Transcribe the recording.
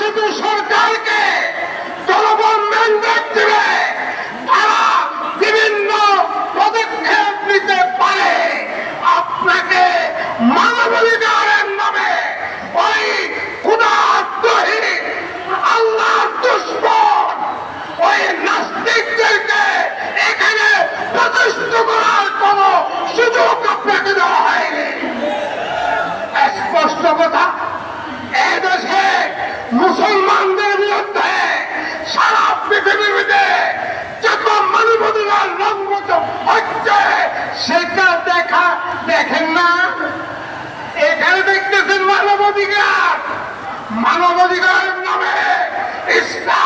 শুধু সরকারকে জনগণ ম্যান্ডেট দেবে বিভিন্ন পদক্ষেপ নিতে পারে। আপনাকে মানবাধিকারের নামে ওই ক্ষুদার্থহীন আল্লাহর দুশ্মন ওই নাস্তিকদেরকে এখানে প্রতিষ্ঠিত করার কোন সুযোগ আপনাকে দেওয়া হয়নি। স্পষ্ট কথা মুসলমানদের বিরুদ্ধে সারা পৃথিবীতে যত মানবাধিকার লঙ্ঘিত হচ্ছে, সেটা দেখা দেখেন না। এখানে দেখতেছেন মানবাধিকার। মানবাধিকারের নামে ইসলাম